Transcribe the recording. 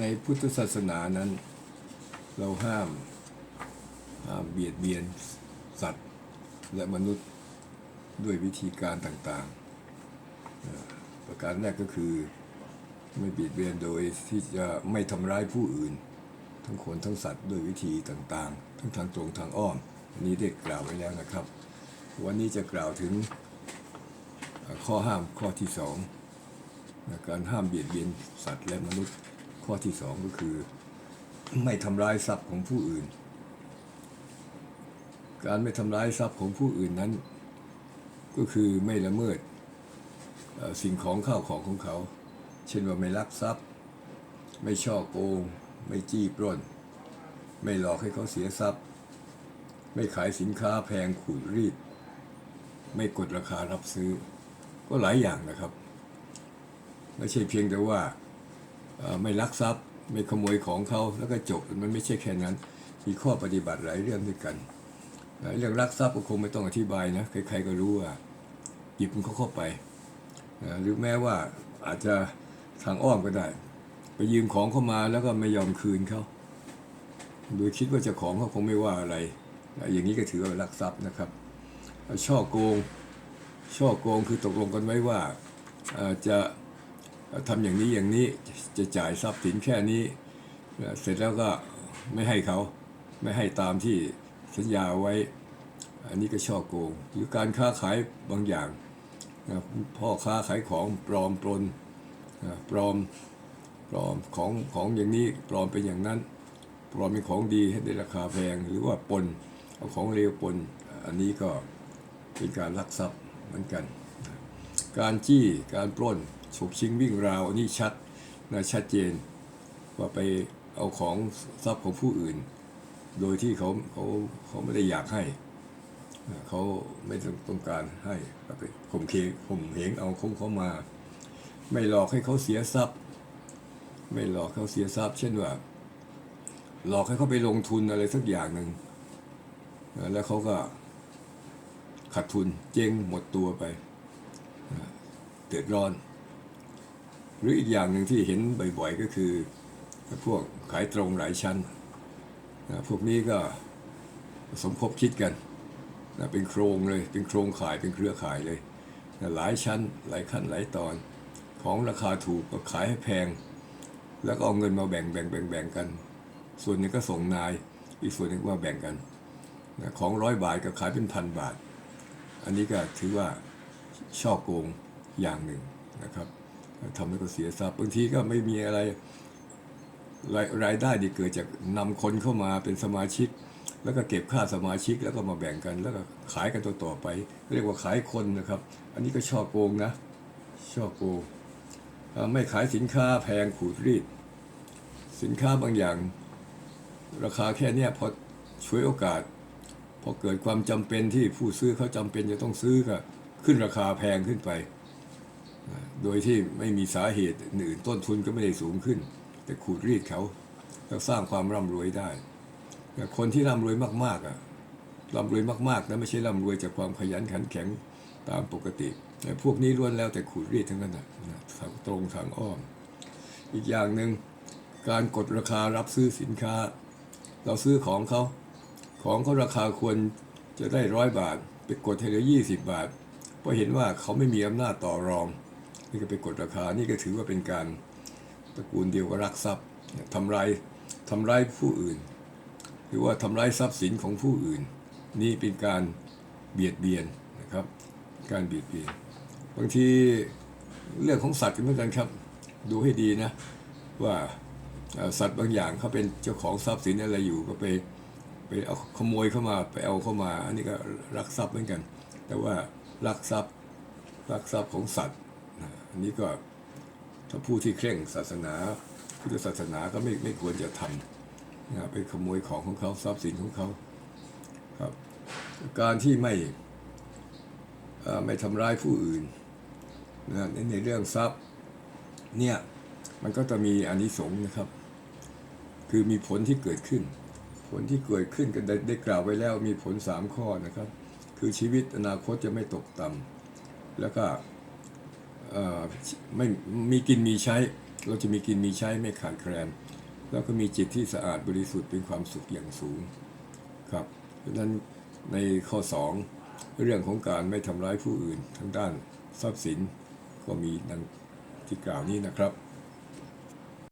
ในพุทธศาสนานั้น เราห้ามห้ามเบียดเบียนสัตว์และมนุษย์ด้วยวิธีการต่างๆ ประการแรกก็คือไม่เบียดเบียนโดยที่จะไม่ทำร้ายผู้อื่น ทั้งคนทั้งสัตว์ด้วยวิธีต่างๆ ทั้งทางตรงทางอ้อมอันนี้ได้กล่าวไว้แล้วนะครับ วันนี้จะกล่าวถึงข้อห้ามข้อที่สองการห้ามเบียดเบียนสัตว์และมนุษย์ ข้อที่สองก็คือ ไม่ทำร้ายทรัพย์ของผู้อื่น การไม่ทำร้ายทรัพย์ของผู้อื่นนั้น ก็คือไม่ละเมิดสิ่งของข้าวของของเขา เช่นว่าไม่ลักทรัพย์ ไม่ช่อโกง ไม่จี้ปล้น ไม่หลอกให้เขาเสียทรัพย์ ไม่ขายสินค้าแพงขูดรีด ไม่กดราคารับซื้อ ก็หลายอย่างนะครับ ไม่ใช่เพียงแต่ว่า ไม่ลักทรัพย์ไม่ขโมยของเขาแล้วก็จบมันไม่ใช่แค่นั้น มีข้อปฏิบัติหลายเรื่องด้วยกันเรื่องลักทรัพย์ก็คงไม่ต้องอธิบายนะใครๆก็รู้ว่าหยิบมันเขาเข้าไป หรือแม้ว่าอาจจะทางอ้อมก็ได้ ไปยืมของเข้ามาแล้วก็ไม่ยอมคืนเขาโดยคิดว่าเจ้าของเขาคงไม่ว่าอะไร อย่างนี้ก็ถือว่าลักทรัพย์นะครับช่อโกงช่อโกงคือตกลงกันไว้ว่าจะ ทำอย่างนี้อย่างนี้จะจ่ายทรัพย์สินแค่นี้ เสร็จแล้วก็ไม่ให้เขาไม่ให้ตามที่สัญญาไว้ อันนี้ก็ช่อโกง หรือการค้าขายบางอย่างพ่อค้าขายของปลอมปลนนปลอมปลอมของของอย่างนี้ปลอมเป็นอย่างนั้น ปลอมเป็นของดีให้ได้ราคาแพงหรือว่าปนเอาของเลวปนอันนี้ก็เป็นการลักทรัพย์เหมือนกัน การจี้การปล้น ฉกชิงวิ่งราวอันนี้ชัดนะชัดเจนว่าไปเอาของทรัพย์ของผู้อื่น โดยที่เขาเขาเขาไม่ได้อยากให้ เขาไม่ต้องการให้ก็ไปข่มเคข่มเหงเอาของเขามา ไม่หลอกให้เขาเสียทรัพย์ ไม่หลอกเขาเสียทรัพย์ เช่นว่า หลอกให้เขาไปลงทุนอะไรสักอย่างหนึ่งแล้วเขาก็ขาดทุนเจ๊งหมดตัวไปเดือดร้อน หรืออีกอย่างหนึ่งที่เห็นบ่อยๆก็คือ พวกขายตรงหลายชั้นนะพวกนี้ก็สมคบคิดกันนะเป็นโครงเลย เป็นโครงข่ายเป็นเครือข่ายเลยนะหลายชั้น หลายขั้นหลายตอน ของราคาถูกก็ขายให้แพง แล้วก็เอาเงินมาแบ่งแบ่งแบ่งแบ่งกัน ส่วนหนึ่งก็ส่งนาย อีกส่วนหนึ่งว่าแบ่งกันนะของร้อยบาทก็ขายเป็นพันบาท อันนี้ก็ถือว่าช่อโกงอย่างหนึ่งนะครับ ทำให้เขาเสียทรัพย์บางทีก็ไม่มีอะไรรายรายได้ที่เกิดจากนำคนเข้ามาเป็นสมาชิก แล้วก็เก็บค่าสมาชิกแล้วก็มาแบ่งกัน แล้วก็ขายกันต่อๆไป เรียกว่าขายคนนะครับ อันนี้ก็ช่อโกงนะ ช่อโกงไม่ขายสินค้าแพงขูดรีด สินค้าบางอย่าง ราคาแค่เนี้ยพอช่วยโอกาสพอเกิดความจำเป็นที่ผู้ซื้อเขาจำเป็นจะต้องซื้อก็ขึ้นราคาแพงขึ้นไป โดยที่ไม่มีสาเหตุอื่นต้นทุนก็ไม่ได้สูงขึ้น แต่ขูดรีดเขาแล้วสร้างความร่ำรวยได้แต่คนที่ร่ำรวยมากๆอะร่ำรวยมากๆนะไม่ใช่ร่ำรวยจากความขยันขันแข็งตามปกติ แต่พวกนี้ล้วนแล้วแต่ขูดรีดทั้งนั้นนะนะทางตรงทางอ้อม อีกอย่างหนึ่งการกดราคารับซื้อสินค้า เราซื้อของเขาของเขาราคาควรจะได้ร้อยบาท ไปกดให้เหลือยี่สิบบาทเพราะเห็นว่าเขาไม่มีอำนาจต่อรอง นี่ก็ไปกดราคา นี่ก็ถือว่าเป็นการตระกูลเดียวกับรักทรัพย์ทำลายทำร้ายผู้อื่น หรือว่าทำร้ายทรัพย์สินของผู้อื่น นี่เป็นการเบียดเบียนนะครับ การเบียดเบียน บางทีเรื่องของสัตว์ก็เหมือนกันครับ ดูให้ดีนะว่าสัตว์บางอย่างเขาเป็นเจ้าของทรัพย์สินอะไรอยู่ก็ไปไปเอาขโมยเข้ามาไปเอาเข้ามา อันนี้ก็รักทรัพย์เหมือนกัน แต่ว่ารักทรัพย์รักทรัพย์ของสัตว์ อันนี้ก็ถ้าผู้ที่เคร่งศาสนาพุทธศาสนาก็ไม่ไม่ควรจะทำนะไปขโมยของของเขาทรัพย์สินของเขาครับ การที่ไม่ไม่ทำร้ายผู้อื่นนะในในเรื่องทรัพย์เนี่ยมันก็จะมีอานิสงส์นะครับ คือมีผลที่เกิดขึ้น ผลที่เกิดขึ้นกันได้ได้กล่าวไว้แล้วมีผลสามข้อนะครับ คือชีวิตอนาคตจะไม่ตกต่ำแล้วก็ ไม่มีกินมีใช้ เราจะมีกินมีใช้ไม่ขาดแคลน แล้วก็มีจิตที่สะอาดบริสุทธิ์เป็นความสุขอย่างสูงครับดังนั้นในข้อ 2 เรื่องของการไม่ทำร้ายผู้อื่นทางด้านทรัพย์สินก็มีดังที่กล่าวนี้นะครับ